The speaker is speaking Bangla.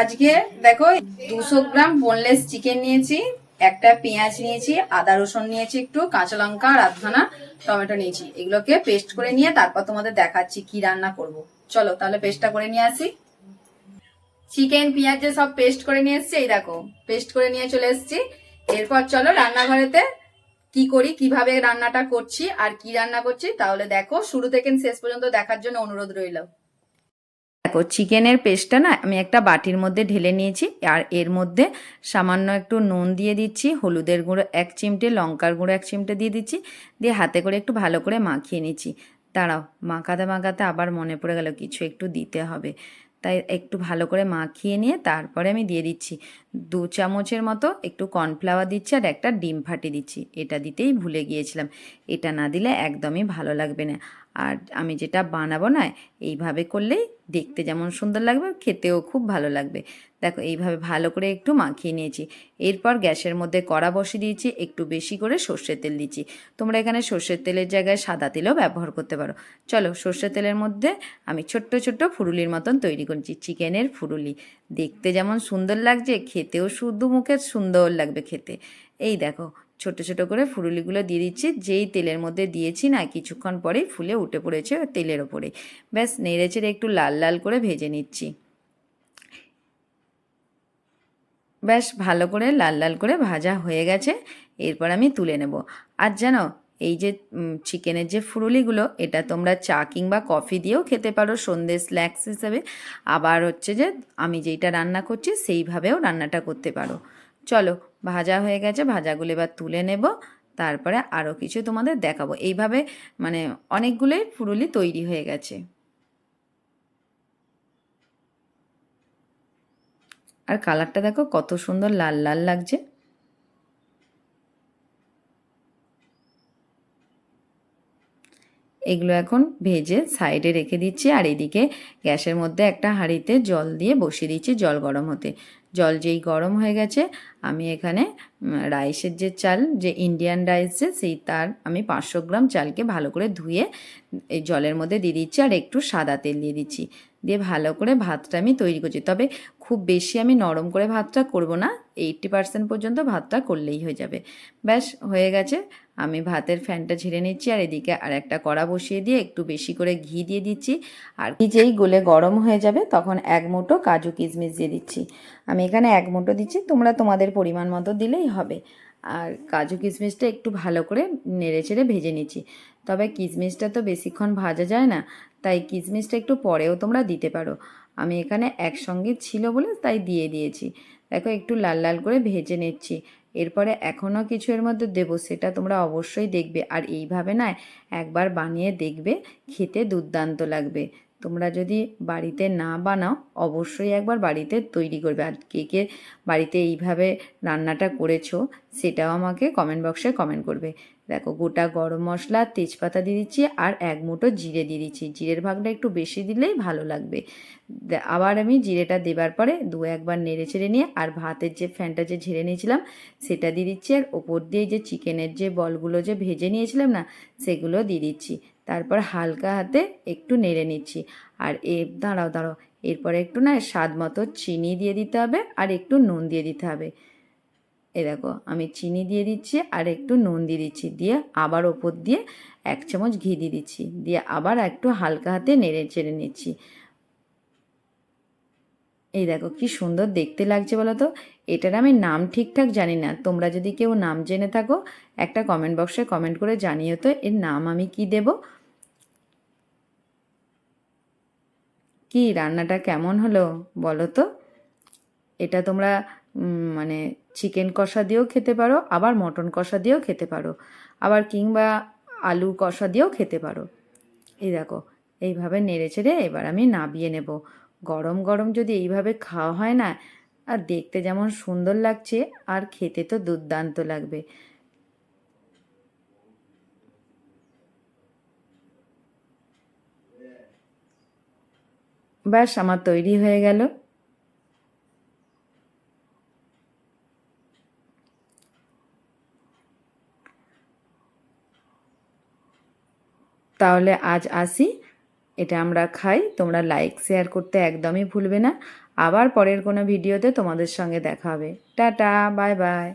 আজকে দেখো দুশো গ্রাম বোনলেস চিকেন নিয়েছি, একটা পেঁয়াজ নিয়েছি, আদা রসুন নিয়েছি একটু, কাঁচা লঙ্কা আর আধখানা টমেটো নিয়েছি। এগুলোকে পেস্ট করে নিয়ে তারপর তোমাদের দেখাচ্ছি কি রান্না করব। চলো তাহলে পেস্টটা করে নিয়ে আসি। চিকেন পেঁয়াজ যে সব পেস্ট করে নিয়ে এসছি, এই দেখো পেস্ট করে নিয়ে চলে এসছি। এরপর চলো রান্নাঘরেতে কি করি, কীভাবে রান্নাটা করছি আর কি রান্না করছি, তাহলে দেখো শুরু থেকে শেষ পর্যন্ত দেখার জন্য অনুরোধ রইল। দেখো, চিকেনের পেস্টটা না আমি একটা বাটির মধ্যে ঢেলে নিয়েছি আর এর মধ্যে সামান্য একটু নুন দিয়ে দিচ্ছি, হলুদের গুঁড়ো এক চিমটে, লঙ্কার গুঁড়ো এক চিমটে দিয়ে দিচ্ছি, দিয়ে হাতে করে একটু ভালো করে মাখিয়ে নিচ্ছি। দাঁড়াও, মাখাতে মাখাতে আবার মনে পড়ে গেল কিছু একটু দিতে হবে। তাই একটু ভালো করে মাখিয়ে নিয়ে তারপরে আমি দিয়ে দিচ্ছি দু চামচের মতো একটু কর্নফ্লাওয়ার দিচ্ছি আর একটা ডিম ফাটি দিচ্ছি। এটা দিতেই ভুলে গিয়েছিলাম। এটা না দিলে একদমই ভালো লাগবে না। আর আমি যেটা বানাবো না, এইভাবে করলেই দেখতে যেমন সুন্দর লাগবে, খেতেও খুব ভালো লাগবে। দেখো, এইভাবে ভালো করে একটু মাখিয়ে নিয়েছি। এরপর গ্যাসের মধ্যে কড়া বসিয়ে দিয়েছি, একটু বেশি করে সর্ষের তেল দিচ্ছি। তোমরা এখানে সর্ষের তেলের জায়গায় সাদা তেলও ব্যবহার করতে পারো। চলো, সর্ষের তেলের মধ্যে আমি ছোট্ট ছোট্ট ফুরুলির মতন তৈরি করছি চিকেনের ফুরুলি। দেখতে যেমন সুন্দর লাগছে, খেতেও শুদ্ধ মুখে সুন্দর লাগবে খেতে। এই দেখো ছোট ছোট করে ফুরুলিগুলো দিয়ে দিচ্ছি। যেই তেলের মধ্যে দিয়েছি না, কিছুক্ষণ পরেই ফুলে উঠে পড়েছে তেলের ওপরে। ব্যাস, নেড়ে চেড়ে একটু লাল লাল করে ভেজে নিচ্ছি। ব্যাস, ভালো করে লাল লাল করে ভাজা হয়ে গেছে। এরপর আমি তুলে নেব। আর জানো, এই যে চিকেনের যে ফুরুলিগুলো, এটা তোমরা চা কিংবা কফি দিয়েও খেতে পারো সন্ধ্যে স্ন্যাক্স হিসেবে। আবার হচ্ছে যে, আমি যেইটা রান্না করছি, সেইভাবেও রান্নাটা করতে পারো। চলো, ভাজা হয়ে গেছে, ভাজাগুলো এবার তুলে নেব, তারপরে আরও কিছু তোমাদের দেখাবো। এইভাবে মানে অনেকগুলোই ফুরুলি তৈরি হয়ে গেছে। আর কালারটা দেখো কত সুন্দর লাল লাল লাগছে। এগুলো এখন ভেজে সাইডে রেখে দিচ্ছি আর এদিকে গ্যাসের মধ্যে একটা হাঁড়িতে জল দিয়ে বসিয়ে দিচ্ছি জল গরম হতে। জল যেই গরম হয়ে গেছে, আমি এখানে রাইসের যে চাল, যে ইন্ডিয়ান রাইস যে, সেই তার আমি পাঁচশো গ্রাম চালকে ভালো করে ধুয়ে, এই জলের মধ্যে দিয়ে দিচ্ছি আর একটু সাদা তেল দিয়ে দিচ্ছি। দিয়ে ভালো করে ভাতটা আমি তৈরি করছি। তবে খুব বেশি আমি নরম করে ভাতটা করব না এইটটি পার্সেন্ট পর্যন্ত ভাতটা করলেই হয়ে যাবে। ব্যাস, হয়ে গেছে। আমি ভাতের ফ্যানটা ঝেড়ে নিচ্ছি, আর এদিকে আর একটা কড়া বসিয়ে দিয়ে একটু বেশি করে ঘি দিয়ে দিচ্ছি। আর ঘি যেই গলে গরম হয়ে যাবে তখন এক মুঠো কাজু কিশমিশ দিয়ে দিচ্ছি। আমি এখানে এক মুঠো দিচ্ছি, তোমরা তোমাদের পরিমাণ মতো দিলেই হবে। আর কাজু কিশমিশটা একটু ভালো করে নেড়ে চেড়ে ভেজে নিচ্ছি। তবে কিশমিশটা তো বেশিক্ষণ ভাজা যায় না, তাই কিশমিশটা একটু পরেও তোমরা দিতে পারো। আমি এখানে একসঙ্গে ছিল বলে তাই দিয়ে দিয়েছি। দেখো একটু লাল লাল করে ভেজে নিচ্ছি। এরপরে এখনও কিছু এর মধ্যে দেবো, সেটা তোমরা অবশ্যই দেখবে। আর এইভাবে না একবার বানিয়ে দেখবে, খেতে দুর্দান্ত লাগবে। তোমরা যদি বাড়িতে না বানাও, অবশ্যই একবার বাড়িতে তৈরি করবে। আর কে কে বাড়িতে এইভাবে রান্নাটা করেছ, সেটাও আমাকে কমেন্ট বক্সে কমেন্ট করবে। দেখো, গোটা গরম মশলা, তেজপাতা দিয়ে দিচ্ছি আর এক মুঠো জিরে দিয়ে দিচ্ছি। জিরের ভাগটা একটু বেশি দিলেই ভালো লাগবে। আবার আমি জিরেটা দেবার পরে দু একবার নেড়ে ছেড়ে নিয়ে আর ভাতের যে ফ্যানটা যে ঝেড়ে নিয়েছিলাম, সেটা দিয়ে দিচ্ছি। আর ওপর দিয়ে যে চিকেনের যে বলগুলো যে ভেজে নিয়েছিলাম না, সেগুলো দিয়ে দিচ্ছি। তারপর হালকা হাতে একটু নেড়ে নিচ্ছি। আর এ, দাঁড়াও দাঁড়াও। এরপরে একটু না স্বাদ মতো চিনি দিয়ে দিতে হবে আর একটু নুন দিয়ে দিতে হবে। এ দেখো, আমি চিনি দিয়ে দিচ্ছি আর একটু নুন দিয়ে দিচ্ছি। দিয়ে আবার ওপর দিয়ে এক চামচ ঘি দিয়ে দিচ্ছি। দিয়ে আবার একটু হালকা হাতে নেড়ে চেড়ে নিচ্ছি। এই দেখো কি সুন্দর দেখতে লাগছে বলো তো? এটার আমি নাম ঠিকঠাক জানি না। তোমরা যদি কেউ নাম জেনে থাকো, একটা কমেন্ট বক্সে কমেন্ট করে জানিও তো এর নাম আমি কি দেব? কি রান্নাটা কেমন হলো বলো তো? এটা তোমরা মানে চিকেন কষা দিয়েও খেতে পারো, আবার মটন কষা দিয়েও খেতে পারো, আবার কিংবা আলু কষা দিয়েও খেতে পারো। এই দেখো, এইভাবে নেড়ে চেড়ে এবার আমি নাবিয়ে নেব। গরম গরম যদি এইভাবে খাওয়া হয় না, আর দেখতে যেমন সুন্দর লাগছে, আর খেতে তো দুর্দান্ত লাগবে। ব্যাস, আমার তৈরি হয়ে গেল। তাহলে আজ আসি। এটা আমরা খাই। তোমরা লাইক শেয়ার করতে একদমই ভুলবে না। আবার পরের কোনো ভিডিওতে তোমাদের সঙ্গে দেখা হবে। Tata bye bye